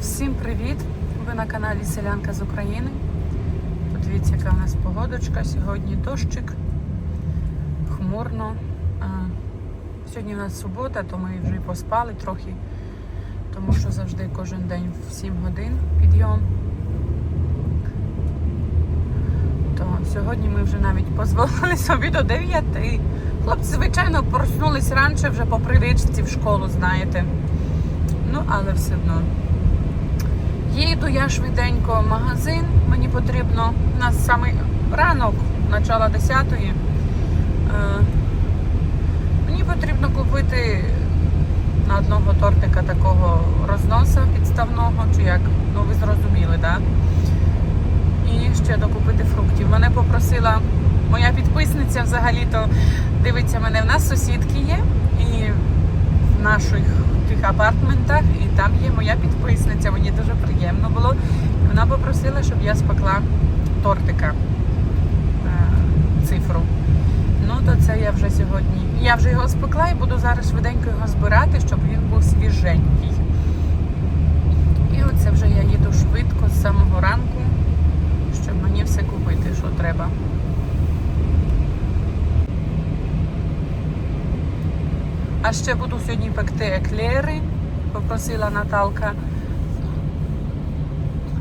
Всім привіт! Ви на каналі Селянка з України. Подивіться, яка у нас погодочка. Сьогодні дощик, хмурно. Сьогодні у нас субота, то ми вже поспали трохи, тому що завжди кожен день в 7 годин підйом. То сьогодні ми вже навіть дозволили собі до 9. Хлопці, звичайно, проснулись раніше вже по привичці в школу, знаєте. Ну, але все одно. Їду я швиденько в магазин. Мені потрібно у нас саме ранок, начало 10-ї. Е, мені потрібно купити на одного тортика такого розноса підставного, чи як, ну ви зрозуміли, так? І ще докупити фруктів. Мене попросила моя підписниця взагалі-то дивиться мене. В нас сусідки є і в наших апартментах, і там є моя підписниця. Мені дуже приємно було. Вона попросила, щоб я спекла тортика е, цифру. Ну, то це я вже сьогодні. Я вже його спекла і буду зараз швиденько його збирати, щоб він був свіженький. І оце вже я їду швидко з самого ранку, щоб мені все купити, що треба. А ще буду сьогодні пекти еклери, попросила Наталка.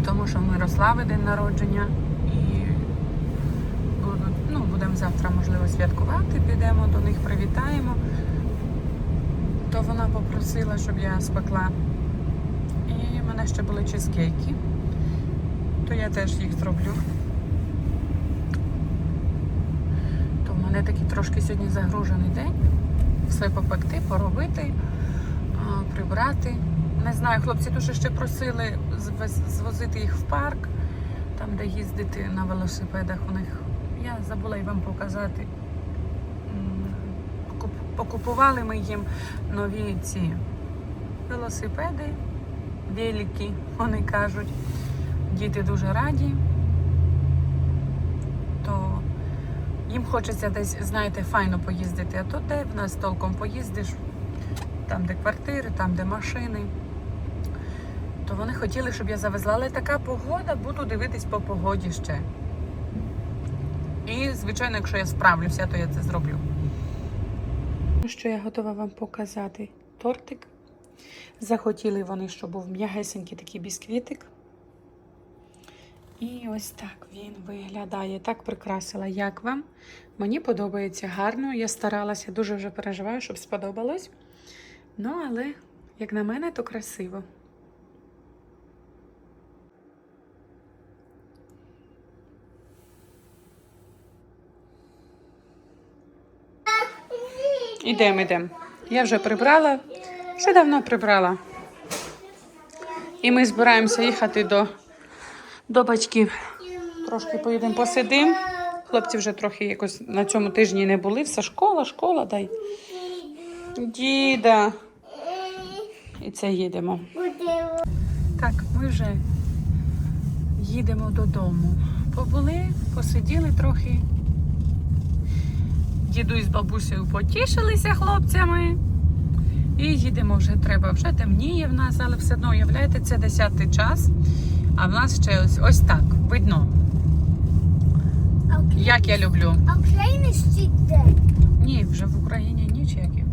Тому що в Мирослави день народження і будуть, ну, будемо завтра, можливо, святкувати, підемо до них, привітаємо. То вона попросила, щоб я спекла. І в мене ще були чизкейки, то я теж їх зроблю. То в мене такий трошки сьогодні загружений день все попекти, поробити, прибрати. Не знаю, хлопці дуже ще просили звозити їх в парк, там, де їздити на велосипедах у них. Я забула й вам показати. Покупували ми їм нові ці велосипеди, великі, вони кажуть. Діти дуже раді. То їм хочеться десь, знаєте, файно поїздити, а то де в нас толком поїздиш, там, де квартири, там, де машини. То вони хотіли, щоб я завезла, але така погода, буду дивитись по погоді ще. І, звичайно, якщо я справлюся, то я це зроблю. Ну що я готова вам показати? Тортик. Захотіли вони, щоб був м'ягесенький такий бісквітик. І ось так він виглядає. Так прикрасила. Як вам? Мені подобається гарно. Я старалася, дуже вже переживаю, щоб сподобалось. Ну, але, як на мене, то красиво. Ідемо, ідемо. Я вже прибрала. Ще давно прибрала. І ми збираємося їхати до, до батьків. Трошки поїдемо посидимо. Хлопці вже трохи якось на цьому тижні не були. Все школа, школа, дай. Діда. І це їдемо. Так, ми вже їдемо додому. Побули, посиділи трохи. Дідусь з бабусею потішилися хлопцями. І їдемо вже треба. Вже темніє в нас, але все одно, уявляєте, це 10 час. А в нас ще ось, ось так, видно. Як я люблю. А Україна ще де? Ні, вже в Україні ніч які.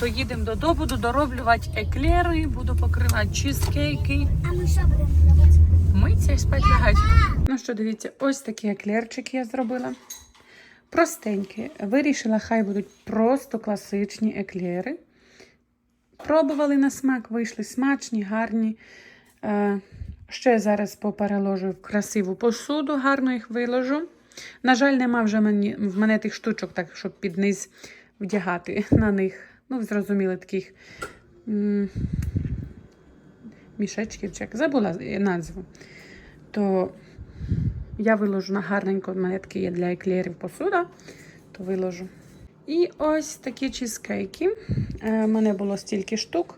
То їдемо додому, буду дороблювати еклери, буду покривати чизкейки. А ми що будемо робити? Миться і спать лягать. Ну що, дивіться, ось такі еклерчики я зробила. Простенькі. Вирішила, хай будуть просто класичні еклери. Пробували на смак, вийшли смачні, гарні. Е, ще зараз попереложу в красиву посуду, гарно їх виложу. На жаль, нема вже мені, в мене тих штучок, так, щоб під низ вдягати на них. Ну, зрозуміли, таких м, мішечків, чи як забула назву. То я виложу на гарненько, в мене такі є для еклерів посуда, то виложу. І ось такі чізкейки. У мене було стільки штук.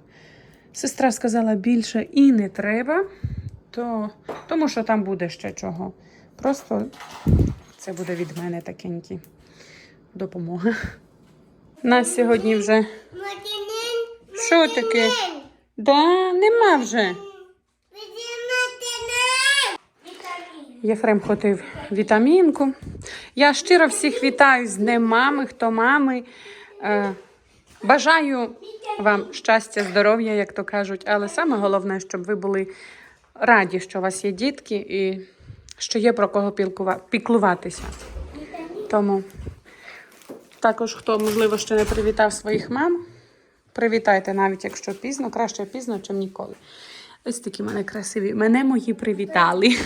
Сестра сказала, більше і не треба, то, тому що там буде ще чого. Просто це буде від мене такенькі допомога. Нас сьогодні вже Що таке? Да, нема вже. Єфрем хотів вітамінку. Я щиро всіх вітаю з Днем мами, хто мами. Е, бажаю вам щастя, здоров'я, як то кажуть, але саме головне, щоб ви були раді, що у вас є дітки і що є про кого піклуватися. Тому також, хто, можливо, ще не привітав своїх мам, привітайте, навіть якщо пізно, краще пізно, чим ніколи. Ось такі мене красиві. Мене мої привітали.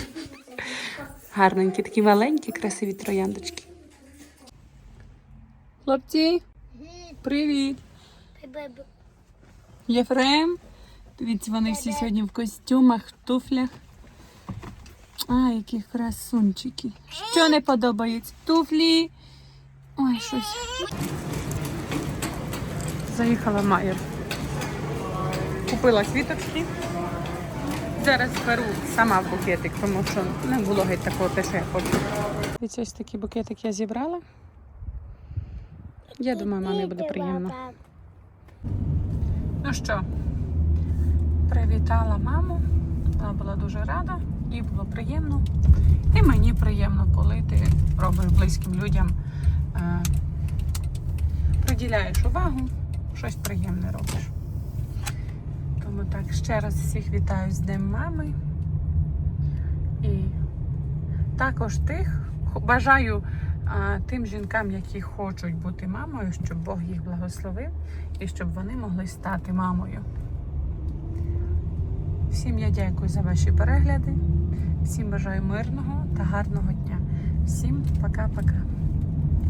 Гарненькі, такі маленькі, красиві трояндочки. Хлопці, привіт! Єфрем. Дивіться, вони всі сьогодні в костюмах, в туфлях. А, які красунчики. Що не подобається? Туфлі. Ой, щось. Заїхала Майер. Купила квіточки. Зараз беру сама в букетик, тому що не було геть такого те, що я хочу. Дивіться, ось такий букетик я зібрала. Я думаю, мамі буде приємно. Ну що, привітала маму. Вона була дуже рада, їй було приємно. І мені приємно, коли ти робиш близьким людям, е, приділяєш увагу, щось приємне робиш. Тому так, ще раз всіх вітаю з Днем мами. І також тих бажаю а, тим жінкам, які хочуть бути мамою, щоб Бог їх благословив і щоб вони могли стати мамою. Всім я дякую за ваші перегляди. Всім бажаю мирного та гарного дня. Всім пока-пока.